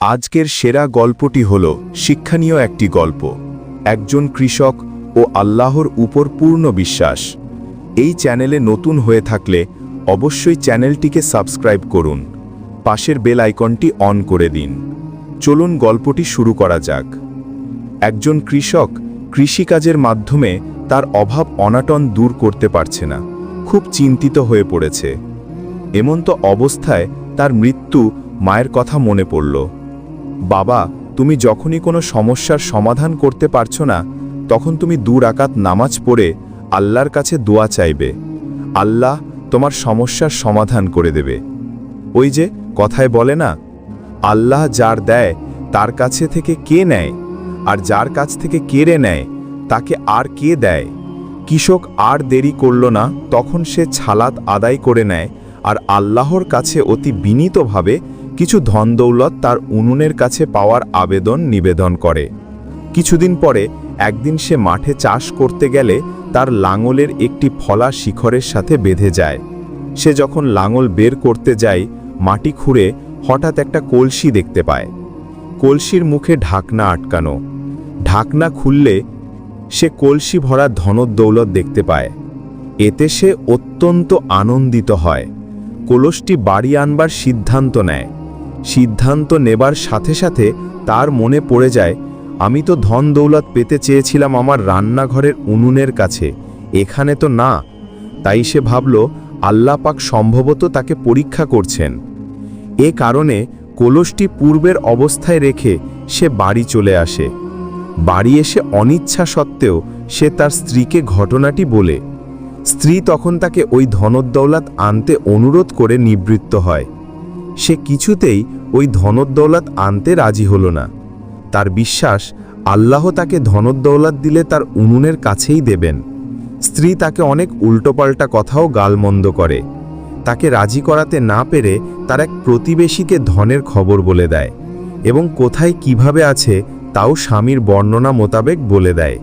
আজকের সেরা গল্পটি হল শিক্ষণীয় একটি গল্প, একজন কৃষক ও আল্লাহর উপর পূর্ণ বিশ্বাস। এই চ্যানেলে নতুন হয়ে থাকলে অবশ্যই চ্যানেলটিকে সাবস্ক্রাইব করুন। পাশের বেল আইকনটি অন করে দিন। চলুন গল্পটি শুরু করা যাক। একজন কৃষক কৃষিকাজের মাধ্যমে তার অভাব অনাটন দূর করতে পারছে না, খুব চিন্তিত হয়ে পড়েছে। এমন তো অবস্থায় তার মৃত্যু মায়ের কথা মনে পড়ল। বাবা, তুমি যখনই কোনো সমস্যার সমাধান করতে পারছ না, তখন তুমি দূর আকাত নামাজ পড়ে আল্লাহর কাছে দোয়া চাইবে। আল্লাহ তোমার সমস্যার সমাধান করে দেবে। ওই যে, কথায় বলে না, আল্লাহ যার দেয়, তার কাছে থেকে কে নেয়? আর যার কাছ থেকে কেড়ে নেয়, তাকে আর কে দেয়? কৃষক আর দেরি করল না, তখন সে ছালাত আদায় করে নেয়, আর আল্লাহর কাছে অতি বিনীতভাবে কিছু ধনদৌলত তার উনুনের কাছে পাওয়ার আবেদন নিবেদন করে। কিছুদিন পরে একদিন সে মাঠে চাষ করতে গেলে তার লাঙলের একটি ফলা শিখরের সাথে বেঁধে যায়। সে যখন লাঙল বের করতে যায়, মাটি খুঁড়ে হঠাৎ একটা কলসি দেখতে পায়। কলসির মুখে ঢাকনা আটকানো। ঢাকনা খুললে সে কলসি ভরা ধনদৌলত দেখতে পায়। এতে সে অত্যন্ত আনন্দিত হয়। কলসটি বাড়ি আনবার সিদ্ধান্ত নেয়। সিদ্ধান্ত নেবার সাথে সাথে তার মনে পড়ে যায়, আমি তো ধন দৌলত পেতে চেয়েছিলাম আমার রান্নাঘরের উনুনের কাছে, এখানে তো না। তাই সে ভাবল, আল্লাপাক সম্ভবত তাকে পরীক্ষা করছেন। এ কারণে কলসটি পূর্বের অবস্থায় রেখে সে বাড়ি চলে আসে। বাড়ি এসে অনিচ্ছা সত্ত্বেও সে তার স্ত্রীকে ঘটনাটি বলে। স্ত্রী তখন তাকে ওই ধনদৌলত আনতে অনুরোধ করে নিবৃত্ত হয়। সে কিছুতেই ওই ধনদৌলত আনতে রাজি হল না। তার বিশ্বাস, আল্লাহ তাকে ধনদৌলত দিলে তার উনুনের কাছেই দেবেন। স্ত্রী তাকে অনেক উল্টোপাল্টা কথাও গালমন্দ করে। তাকে রাজি করাতে না পেরে তার এক প্রতিবেশীকে ধনের খবর বলে দেয় এবং কোথায় কীভাবে আছে তাও স্বামীর বর্ণনা মোতাবেক বলে দেয়।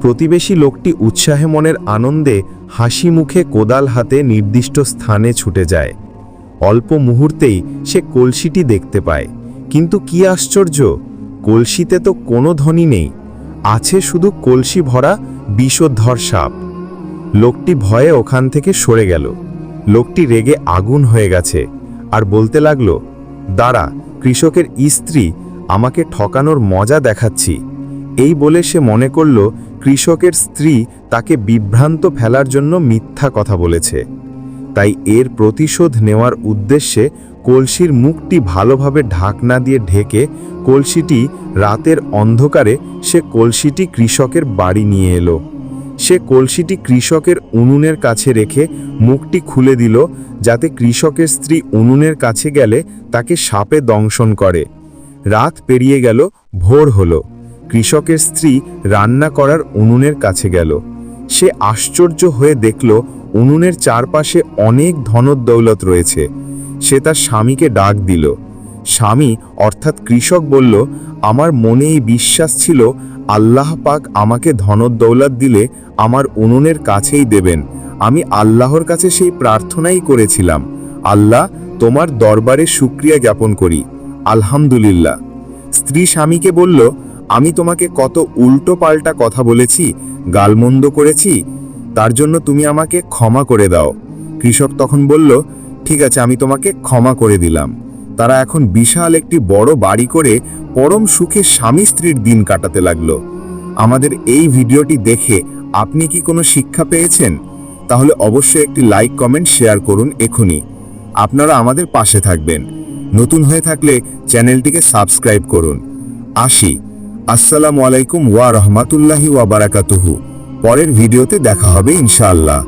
প্রতিবেশী লোকটি উৎসাহে মনের আনন্দে হাসি মুখে কোদাল হাতে নির্দিষ্ট স্থানে ছুটে যায়। অল্প মুহূর্তেই সে কলসিটি দেখতে পায়। কিন্তু কি আশ্চর্য, কলসিতে তো কোনো ধ্বনি নেই, আছে শুধু কলসি ভরা বিষধর সাপ। লোকটি ভয়ে ওখান থেকে সরে গেল। লোকটি রেগে আগুন হয়ে গেছে আর বলতে লাগল, দাঁড়া, কৃষকের স্ত্রী, আমাকে ঠকানোর মজা দেখাচ্ছি। এই বলে সে মনে করল, কৃষকের স্ত্রী তাকে বিভ্রান্ত ফেলার জন্য মিথ্যা কথা বলেছে। তাই এর প্রতিশোধ নেওয়ার উদ্দেশ্যে কলসির মুখটি ভালোভাবে ঢাকনা দিয়ে ঢেকে কলসিটি রাতের অন্ধকারে সে কলসিটি কৃষকের বাড়ি নিয়ে এলো। সে কলসিটি কৃষকের উনুনের কাছে রেখে মুখটি খুলে দিল, যাতে কৃষকের স্ত্রী উনুনের কাছে গেলে তাকে সাপে দংশন করে। রাত পেরিয়ে গেল, ভোর হলো। কৃষকের স্ত্রী রান্না করার উনুনের কাছে গেল। সে আশ্চর্য হয়ে দেখল উনুনের চারপাশে অনেক ধনদৌলত রয়েছে। সে তার স্বামীকে ডাক দিল। স্বামী, অর্থাৎ কৃষক, বলল, আমার মনে এই বিশ্বাস ছিল, আল্লাহ পাক আমাকে ধনদৌলত দিলে আমার উনুনের কাছেই দেবেন। আমি আল্লাহর কাছে সেই প্রার্থনাই করেছিলাম। আল্লাহ, তোমার দরবারে সুক্রিয়া জ্ঞাপন করি। আলহামদুলিল্লাহ। স্ত্রী স্বামীকে বলল, আমি তোমাকে কত উল্টো পাল্টা কথা বলেছি, গালমন্দ করেছি তার জন্য তুমি আমাকে ক্ষমা করে দাও। কৃষক তখন বলল, ঠিক আছে, আমি তোমাকে ক্ষমা করে দিলাম। তারা এখন বিশাল একটি বড় বাড়ি করে পরম সুখে স্বামী স্ত্রীর দিন কাটাতে লাগল। আমাদের এই ভিডিওটি দেখে আপনি কি কোনো শিক্ষা পেয়েছেন? তাহলে অবশ্যই একটি লাইক, কমেন্ট, শেয়ার করুন এখনই। আপনারা আমাদের পাশে থাকবেন। নতুন হয়ে থাকলে চ্যানেলটিকে সাবস্ক্রাইব করুন। আসি। আসসালামু আলাইকুম ওয়া রহমাতুল্লাহি ওয়া বারাকাতুহু। পরের ভিডিওতে দেখা হবে ইনশাআল্লাহ।